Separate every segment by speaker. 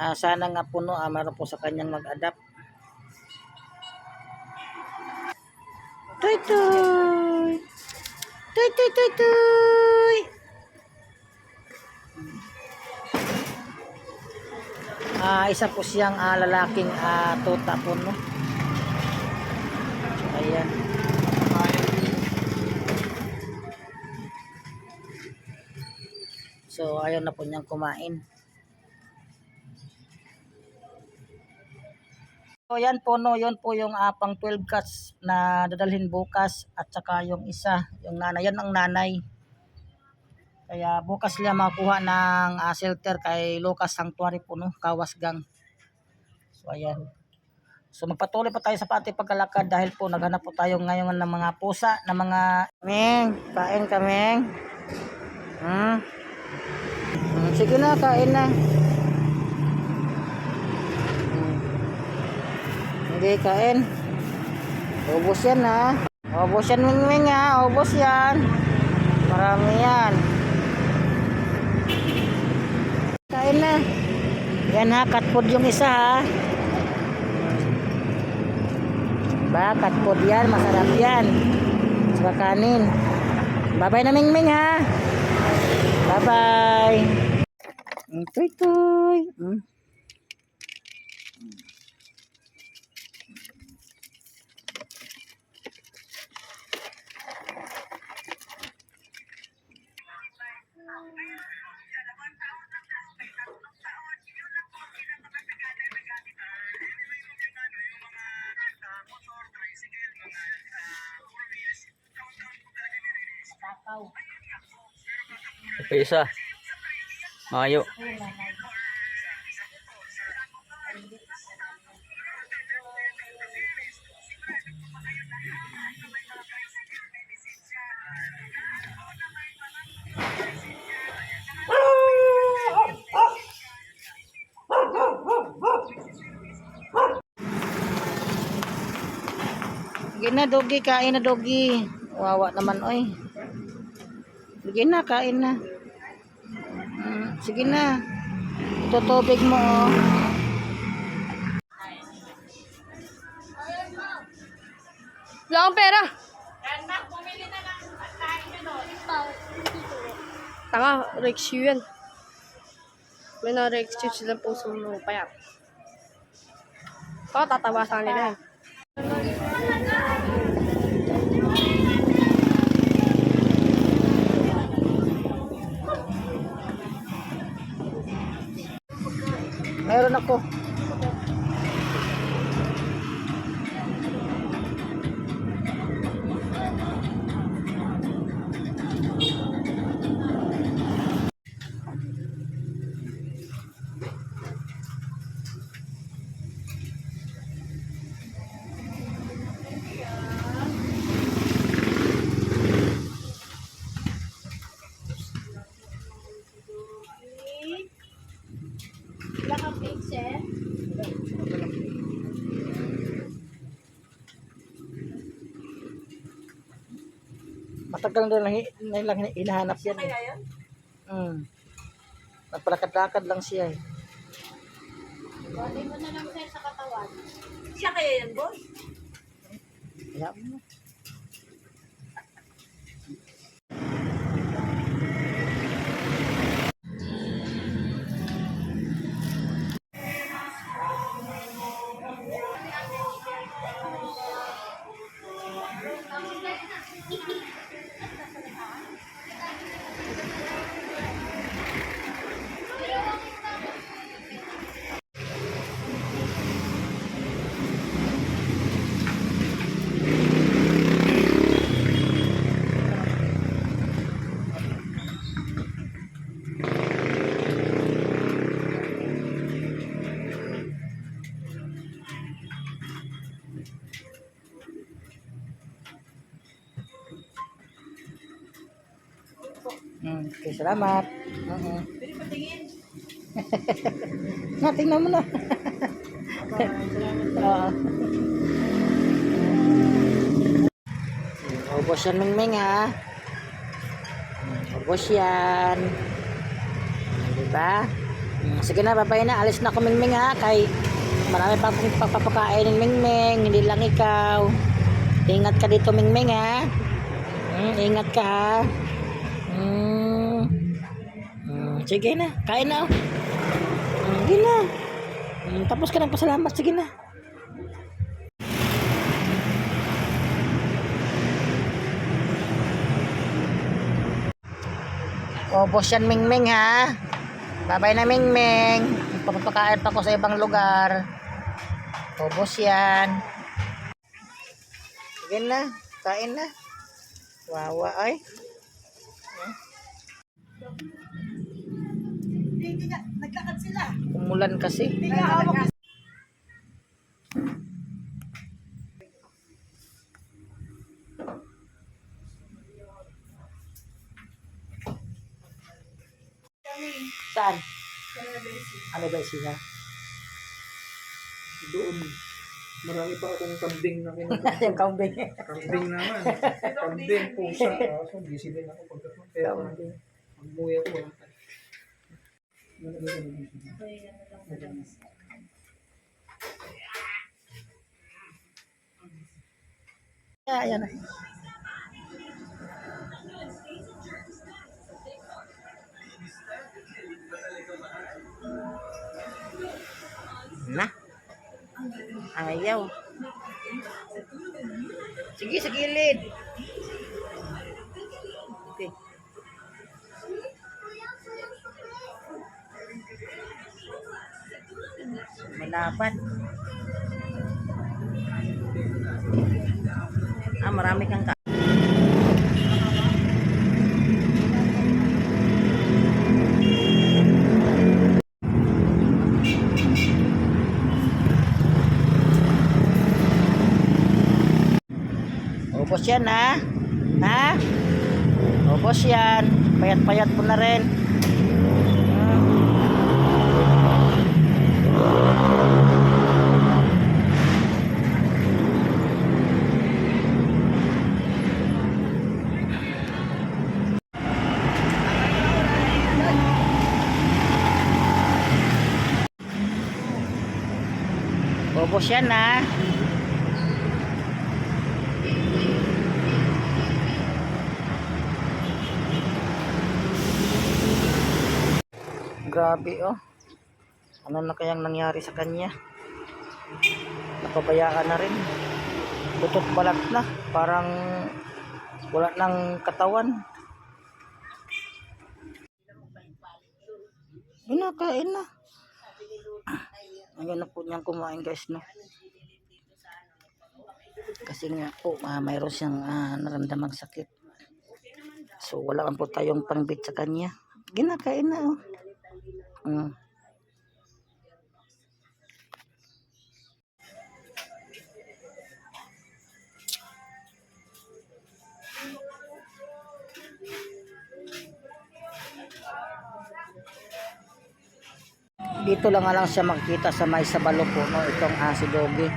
Speaker 1: Ah, sana nga puno, ah, meron po sa kanyang mag-adapt. Toy toy! Toy toy toy toy! Ah, isa po siyang ah, lalaking ah, tuta po, no? Ayan. So, ayaw na po niyang kumain. So, yan po, no, yun po yung ah, pang 12 cats na dadalhin bukas at saka yung isa, yung nanay, yan ang nanay. Kaya bukas niya makuha ng ah, shelter kay Lucas Sanctuary po, no, Kawasgang. So, ayan. So, magpatuloy pa tayo sa pati pagkalakad dahil po naghanap po tayo ngayon ng mga pusa, ng mga... Kaming, kain kaming. Hmm. Hmm, Sige na, kain na. Hindi, kain. Ubus yan ha. Ubus yan, Mingming ha. Ubus yan. Marami yan. Kain na. Yan ha, cat food yung isa ha. Ba, cat food yan. Masarap yan. Saka kanin. Bye-bye na, Mingming ha. Bye-bye. Mm, Tuy, Mm.
Speaker 2: Ito isa. Mayo.
Speaker 1: Sige na, doggy. Kain na, doggy. Wawa naman, oy. Sige na, kain na. Mm, sige na. Ito tubig mo, oh.
Speaker 3: Wala akong pera. Tanga, Yu yan. May na Rex Yu sila po sa mga pa yan. Ito, tatawa sa
Speaker 1: Matagal na lang, na lang hinahanap yan. Eh. Mm. Nagpalakad-lakad lang siya eh.
Speaker 4: Siya kaya yan, boy?
Speaker 1: Kaya mo. Okay, salamat. Oo.
Speaker 4: Pwede patingin.
Speaker 1: Na, tingnan mo na. Oo. Ubos yan, Mingming, ha? Ubos yan. Diba? Sige na, babay na. Alis na ako, Mingming ha. Kay marami pa akong papapakain ng Mingming. Hindi lang ikaw. Ingat ka dito, Mingming ha. Mm, ingat ka ha. Mm. Sige na, kain na. oh. Sige na. Mm, tapos ka ng pasalamat, sige na. Ubos yan, Mingming ha. Babay na, Mingming. Papapakain pa ko sa ibang lugar. Ubos yan. Sige na, kain na. Wawa ay. Umulan kasi. Saan? Ano ba siya?
Speaker 4: Doon. Marami pa akong kambing na kinuha.
Speaker 1: Yung kambing.
Speaker 4: kambing naman. Kambing, pusa. Kaso busy din ako pagdating. Pero wala tayo.
Speaker 1: Yeah, ayan na. Na. Ayaw. Sige, sa gilid. Malapan. Ah, marami kang ka. Ubos yan ha? Ha? Ubos yan. Payat-payat po na rin. Ubos yan ha? Grabe oh. Ano na kayang nangyari sa kanya? Napabayaan na rin. Butot balat na. Parang wala ng katawan. Inakain na. Ayun na po niyang kumain guys no. Kasi nga po ah, mayroon siyang ah, naramdamang sakit. So wala man po tayong pangbit sa kanya. Ginakain na oh. Mm. Dito lang lang siya makikita sa may sabalo po, no? itong ah, si Doggy.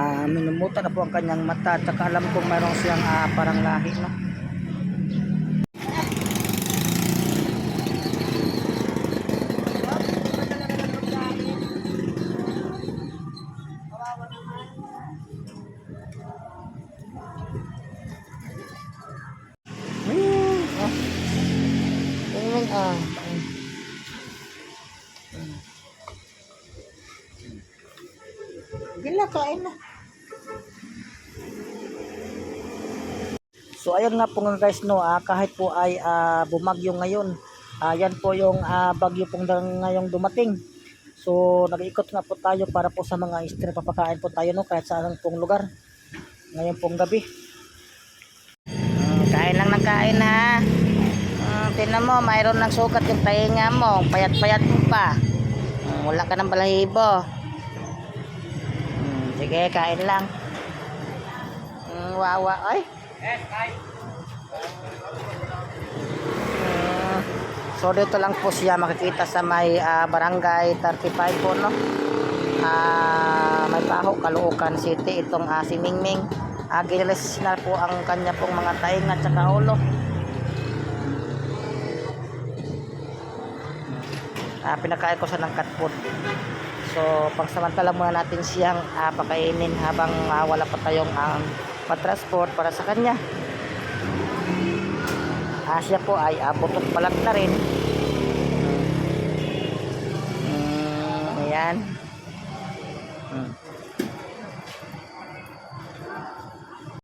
Speaker 1: Ah, minumuta na po ang kanyang mata at alam kong mayroon siyang ah, parang lahi. No? Na. So ayan nga po nga guys no, ah, kahit po ay ah, bumagyo ngayon, ah, yan po yung ah, bagyo pong ngayong dumating. So nag-ikot nga po tayo para po sa mga istre papakain po tayo no kahit saan pong lugar. Ngayon pong gabi. Mm, kain lang ng kain ha. Mm, tinan mo, mayroon ng sukat yung tainga mo. Payat-payat mo pa. Mm, wala ka ng balahibo. Sige, kain lang. Mm, wawa. Ay. Mm, so dito lang po siya makikita sa may ah, barangay 35 po no. Ah, may paho Caloocan City itong uh, si Mingming. Uh, ginilis na po ang kanya pong mga taing at saka ulo. Ah, pinakain ko siya ng cat food. So, pangsamantala muna natin siyang ah, pakainin habang ah, wala pa tayong um, patransport para sa kanya. Ah, siya po ay ah, butot balat na rin. Mm, ayan.